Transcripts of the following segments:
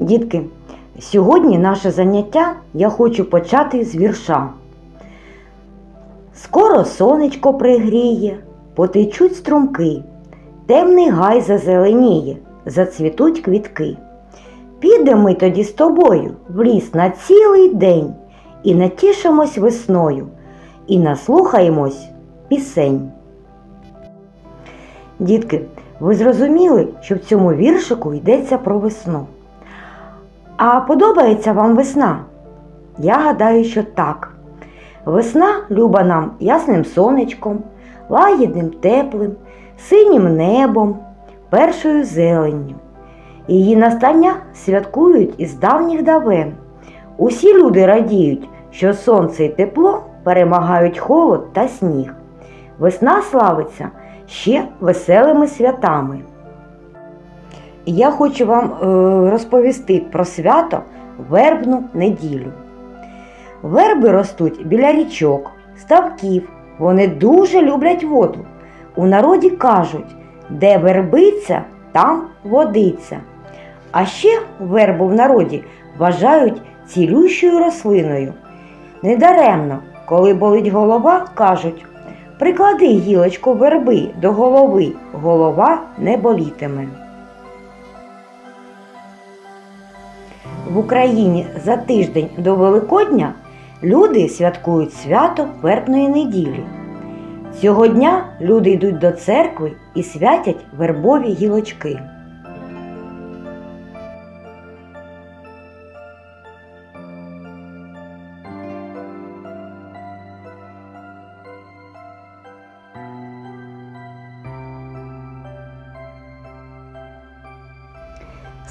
Дітки, сьогодні наше заняття я хочу почати з вірша. Скоро сонечко пригріє, потечуть струмки, темний гай зазеленіє, зацвітуть квітки. Підемо ми тоді з тобою в ліс на цілий день і натішимось весною, і наслухаємось пісень. Дітки, ви зрозуміли, що в цьому віршику йдеться про весну. А подобається вам весна? Я гадаю, що так. Весна люба нам ясним сонечком, лагідним теплим, синім небом, першою зеленню. Її настання святкують із давніх давен. Усі люди радіють, що сонце і тепло перемагають холод та сніг. Весна славиться ще веселими святами. Я хочу вам е, розповісти про свято вербну неділю. Верби ростуть біля річок, ставків. Вони дуже люблять воду. У народі кажуть, де вербиця, там водиця. А ще вербу в народі вважають цілющою рослиною. Недаремно, коли болить голова, кажуть приклади гілочку верби до голови, голова не болітиме. В Україні за тиждень до Великодня люди святкують свято вербної неділі. Цього дня люди йдуть до церкви і святять вербові гілочки.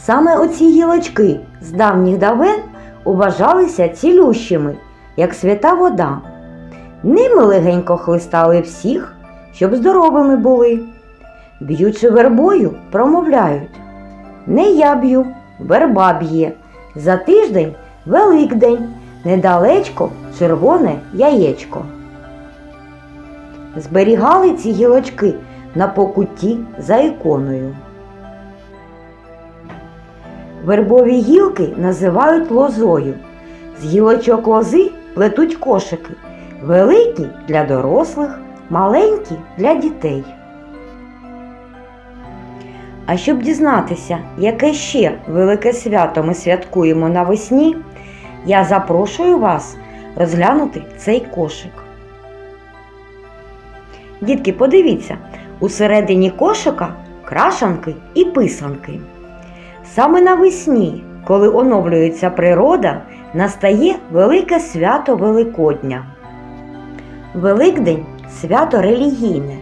Саме оці гілочки з давніх давен уважалися цілющими, як свята вода. Ними легенько хлистали всіх, щоб здоровими були. Б'ючи вербою, промовляють Не я б'ю, верба б'є. За тиждень Великдень, недалечко червоне яєчко. Зберігали ці гілочки на покутті за іконою. Вербові гілки називають лозою. З гілочок лози плетуть кошики. Великі для дорослих, маленькі для дітей. А щоб дізнатися, яке ще велике свято ми святкуємо навесні, я запрошую вас розглянути цей кошик. Дітки, подивіться, усередині кошика крашанки і писанки. Саме навесні, коли оновлюється природа, настає велике свято Великодня. Великдень свято релігійне,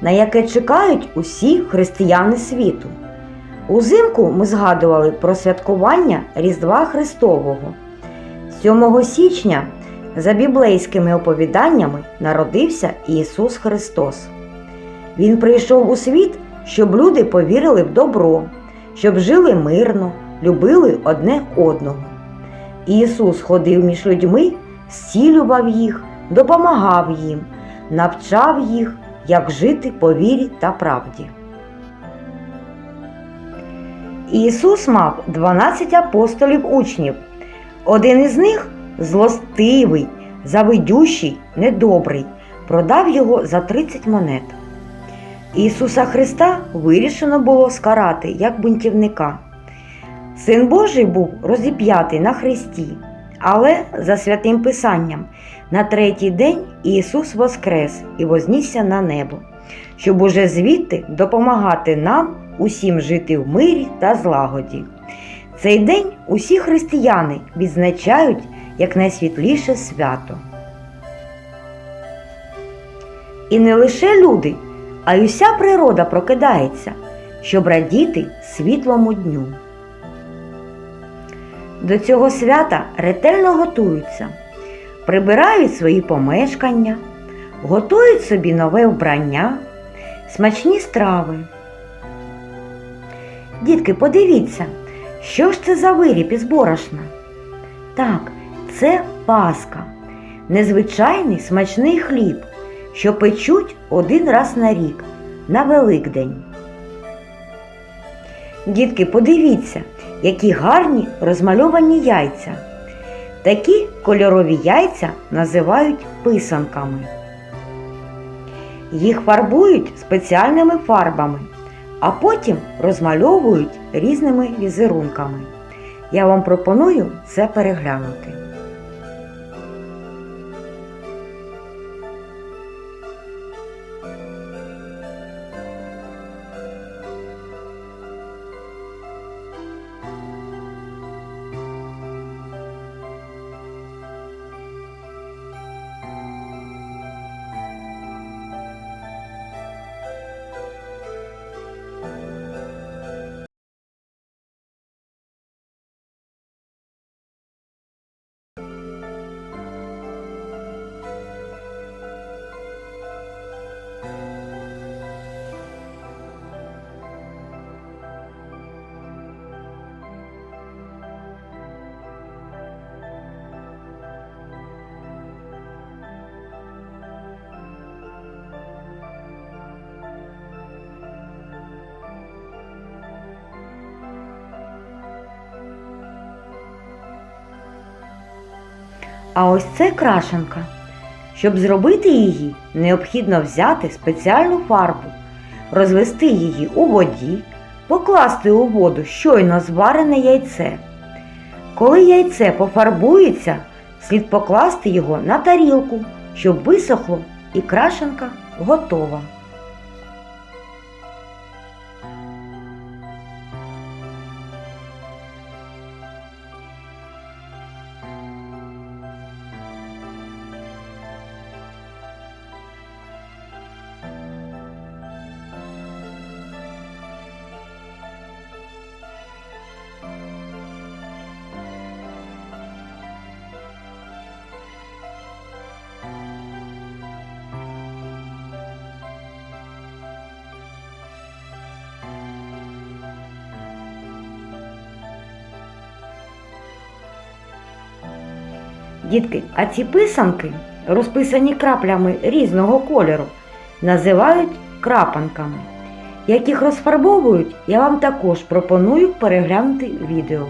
на яке чекають усі християни світу. Узимку ми згадували про святкування Різдва Христового. 7 січня, за біблейськими оповіданнями, народився Ісус Христос. Він прийшов у світ, щоб люди повірили в добро щоб жили мирно, любили одне одного. Ісус ходив між людьми, зцілював їх, допомагав їм, навчав їх, як жити по вірі та правді. Ісус мав 12 апостолів учнів. Один із них злостивий, завидющий, недобрий, продав його за 30 монет. Ісуса Христа вирішено було скарати як бунтівника. Син Божий був розіп'ятий на хресті, але за святим Писанням на третій день Ісус воскрес і вознісся на небо, щоб уже звідти допомагати нам усім жити в мирі та злагоді. Цей день усі християни відзначають як найсвітліше свято. І не лише люди а й уся природа прокидається, щоб радіти світлому дню. До цього свята ретельно готуються, прибирають свої помешкання, готують собі нове вбрання, смачні страви. Дітки, подивіться, що ж це за виріб із борошна? Так, це паска, незвичайний смачний хліб що печуть один раз на рік на Великдень. Дітки, подивіться, які гарні розмальовані яйця. Такі кольорові яйця називають писанками. Їх фарбують спеціальними фарбами, а потім розмальовують різними візерунками. Я вам пропоную це переглянути. А ось це крашенка. Щоб зробити її, необхідно взяти спеціальну фарбу, розвести її у воді, покласти у воду щойно зварене яйце. Коли яйце пофарбується, слід покласти його на тарілку, щоб висохло і крашенка готова. Дітки, а ці писанки, розписані краплями різного кольору, називають крапанками. Як їх розфарбовують, я вам також пропоную переглянути відео.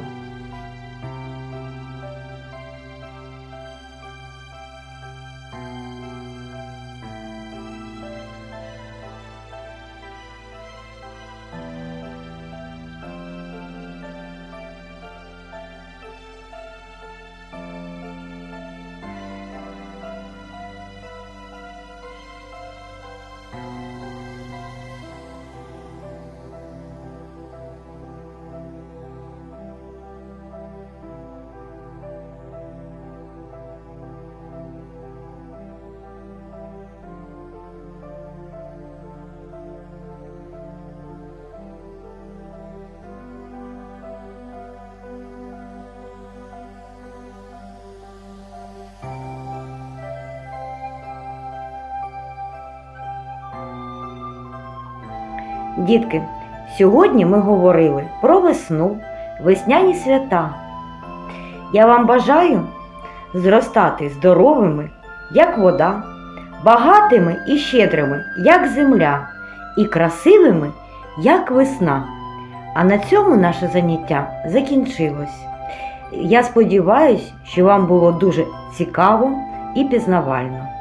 Дітки, сьогодні ми говорили про весну, весняні свята. Я вам бажаю зростати здоровими, як вода, багатими і щедрими, як земля, і красивими, як весна. А на цьому наше заняття закінчилось. Я сподіваюся, що вам було дуже цікаво і пізнавально.